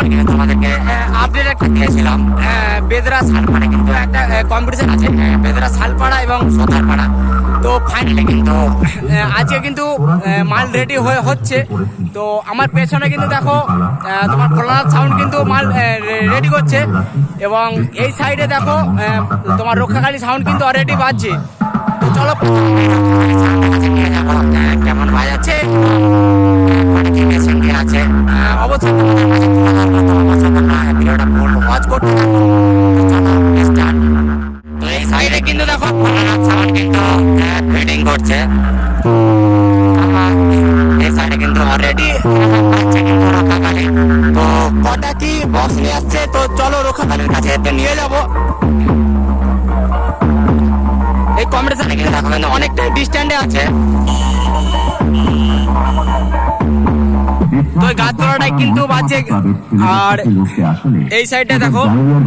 যেমন কিন্তু তোমাদেরকে আপডেট একটা দিয়েছিলাম। বেদরা শালপাড়া কিন্তু একটা কম্পিটিশন আছে বেদরা শালপাড়া এবং সোতারপাড়া। তো ফাইনালি কিন্তু আজকে কিন্তু মাল রেডি হয়ে হচ্ছে। তো আমার পেছনে কিন্তু দেখো তোমার সাউন্ড কিন্তু মাল রেডি করছে। এবং এই সাইডে দেখো তোমার রক্ষাকালী সাউন্ড কিন্তু অলরেডি বাজছে। তো চলো কেমন বাজাচ্ছে। অবশ্যই কম্পিটিশনে কিন্তু দেখো কিন্তু অনেকটাই ডিস্ট্যান্ডে আছে। তো গাছ তোলাটাই কিন্তু বাজে। আর এই সাইডে দেখো,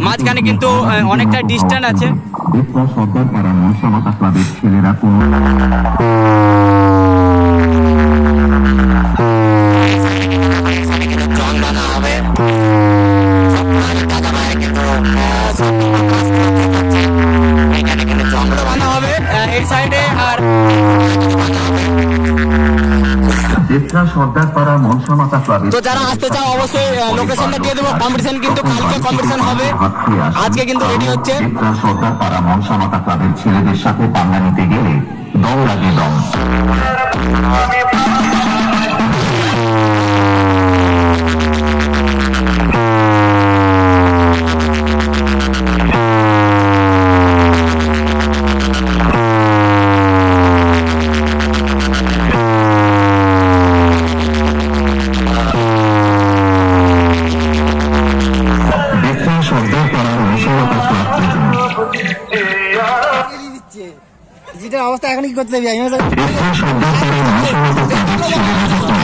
মাঝখানে কিন্তু অনেকটা ডিস্ট্যান্স আছে। ছেলেরা তো যারা আসতে চাও অবশ্যই লোকেশনটা দিয়ে দেবো। কম্পিটিশন কিন্তু কালকে কম্পিটিশন হবে। আজকে কিন্তু রেডি হচ্ছে। সর্দার পাড়া মনসামাতা ক্লাবের ছেলেদের সাথে পাঙ্গা নিতে গেলে দম লাগে দম বেতরা সর্দার পাড়া মনসামাতা ক্লাব থেকে যেটা অবস্থা এখন কি করতে যাবি বেতরা সর্দার পাড়া মনসামাতা ক্লাবের ছেলেরা যখন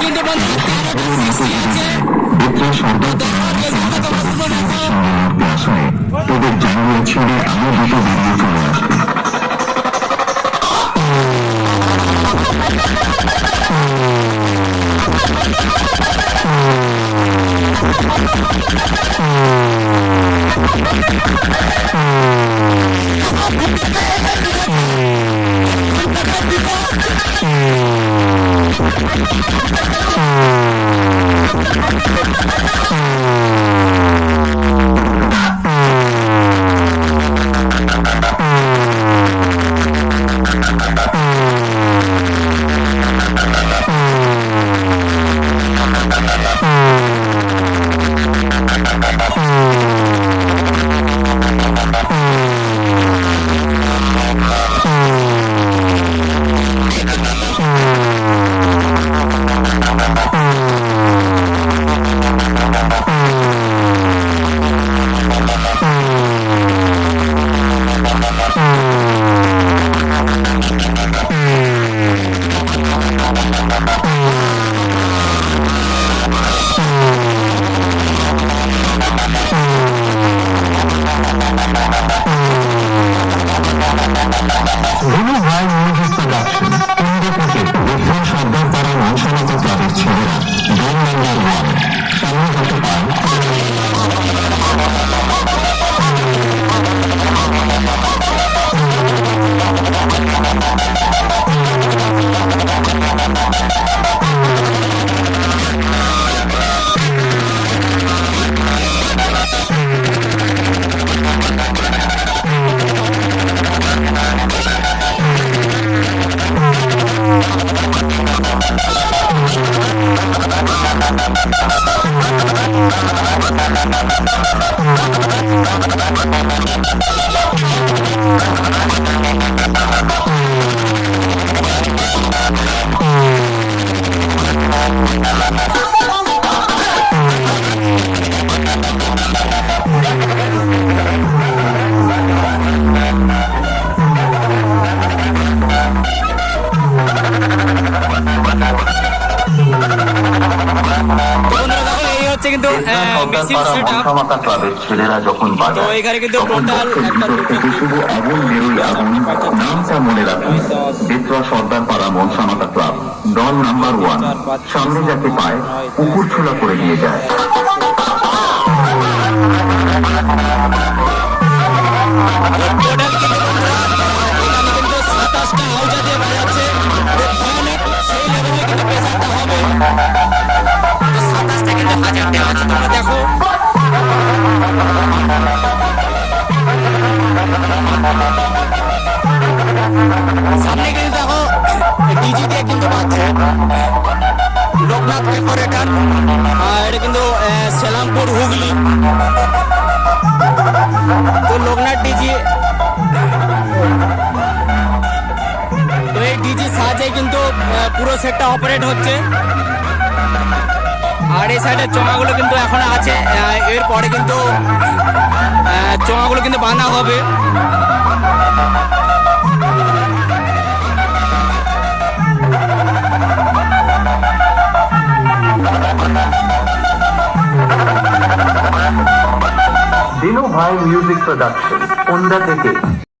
কিন্তু বন্ধু বেতরা সর্দার পাড়া মনসামাতা ক্লাবের ছেলেদের সঙ্গে লড়তে আসায় তোদের Mm-hmm. যখন তো এখানে কিন্তু তখন একটা ভিতর থেকে শুধু আগুন বেরোই আগুন নামটা মনে রাখুন বেতরা সর্দার পাড়া মনসামাতা ক্লাব দল নাম্বার ওয়ান সামনে যাকে পায় কুকুর ছোলা করে নিয়ে যায়। হুগলি। তো লোকনাথ ডিজি, তো এই ডিজি সাহায্যে কিন্তু পুরো সেটটা অপারেট হচ্ছে। আর এই সাইডের চোঙাগুলো কিন্তু এখন আছে এরপরে কিন্তু চোঙাগুলো কিন্তু বাঁধা হবে। মিউজিক প্রোডাকশন ওন্দা থেকে।